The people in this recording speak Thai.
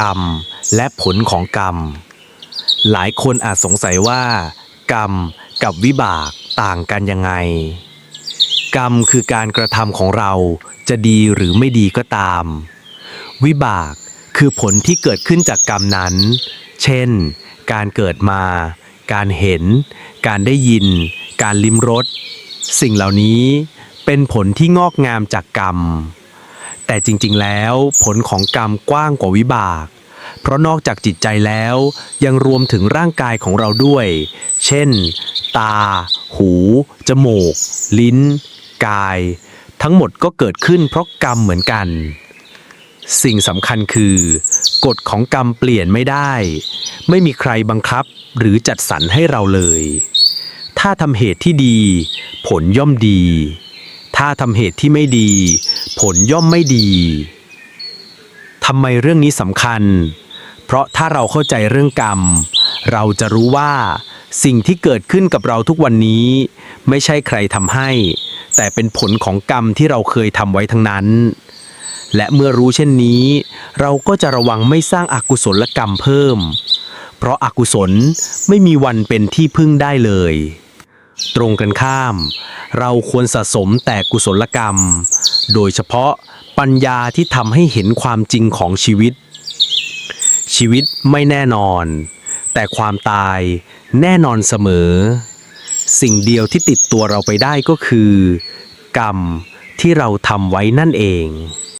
กรรม และผลของกรรม หลายคนอาจสงสัยว่า กรรมกับวิบากต่างกันยังไง กรรมคือการกระทำของเราจะดีหรือไม่ดีก็ตาม วิบากคือผลที่เกิดขึ้นจากกรรมนั้น เช่น การเกิดมา การเห็น การได้ยิน การลิ้มรส สิ่งเหล่านี้เป็นผลที่งอกงามจากกรรม แต่จริง ๆ แล้วผลของกรรมกว้างกว่าวิบาก เพราะนอกจากจิตใจแล้ว ยังรวมถึงร่างกายของเราด้วย เช่น ตา หู จมูก ลิ้น กาย ทั้งหมดก็เกิดขึ้นเพราะกรรมเหมือนกัน สิ่งสำคัญคือกฎของกรรมเปลี่ยนไม่ได้ ไม่มีใครบังคับหรือจัดสรรให้เราเลย ถ้าทำเหตุที่ดี ผลย่อมดี ถ้าทำเหตุที่ไม่ดี ผลย่อมไม่ดีทำไมเรื่องนี้สำคัญ เพราะถ้าเราเข้าใจเรื่องกรรม เราจะรู้ว่าสิ่งที่เกิดขึ้นกับเราทุกวันนี้ ไม่ใช่ใครทำให้ แต่เป็นผลของกรรมที่เราเคยทำไว้ทั้งนั้น และเมื่อรู้เช่นนี้ เราก็จะระวังไม่สร้างอากุศลกรรมเพิ่ม เพราะอากุศลไม่มีวันเป็นที่พึ่งได้เลย ตรงกันข้าม เราควรสะสมแต่กุศลกรรม โดยเฉพาะปัญญาที่ทำให้เห็นความจริงของชีวิต ชีวิตไม่แน่นอน แต่ความตายแน่นอนเสมอ สิ่งเดียวที่ติดตัวเราไปได้ก็คือ กรรมที่เราทำไว้นั่นเอง